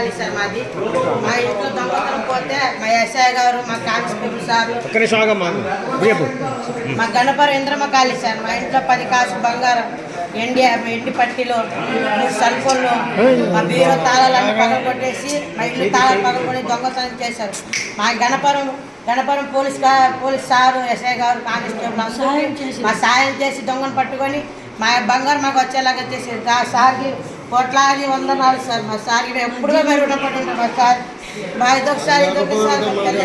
Colony sir మాది. మా ఇంట్లో దొంగతనం పోతే మా ఎస్ఐ గారు మా కానిస్టేబుల్ సార్ మా గణపర ఇంద్రమ్మ కాలనీ సార్. మా ఇంట్లో పది కాసు బంగారం ఎండి ఎండి పట్టిలో మూడు సెల్ ఫోన్లు మా బీరో తాళాలన్నీ పగల కొట్టేసి మా ఇల్లు తాళాలు పగల కొట్టి దొంగతనం చేశారు. మా గణపరం గణపరం పోలీస్ గా- పోలీస్ సారు ఎస్ఐ గారు కానిస్టేబుల్ అందరూ మా సాయం చేసి దొంగను పట్టుకొని మా బంగారం మాకు వచ్చేలాగా చేసి సార్కి కోట్లాది వందనాలు సార్. మా సార్కి ఎప్పుడూ మెరుగుపడి ఉంటాం మా సార్ మా ఇదొకసారి ఇదొకసారి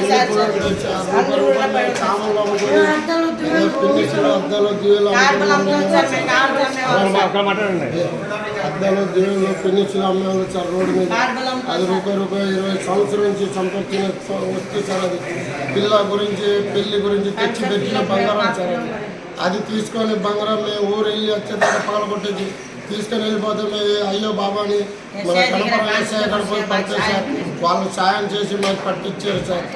సార్ అద్దాలు దివేలు సార్. అమ్మేవాళ్ళం సార్. సార్ రోడ్డు మీద. అది సార్. రూపాయి రూపాయి ఇరవై సంవత్సరం నుంచి సంపత్తిన వస్తే సార్ అది. పిల్ల గురించి పెళ్ళి గురించి తెచ్చి పెట్టిన బంగారం సార్ అది. అది తీసుకొని బంగారం మేము ఊరు వెళ్ళి వచ్చేదాకా పగలగొట్టేది తీసుకొని వెళ్ళిపోతే మేము అయ్యో బాబా అని మన కడప ఎస్ఐ పడితే సార్ వాళ్ళు సాయం చేసి మాకు పట్టించారు సార్.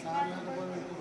சாமியாண்ட போய்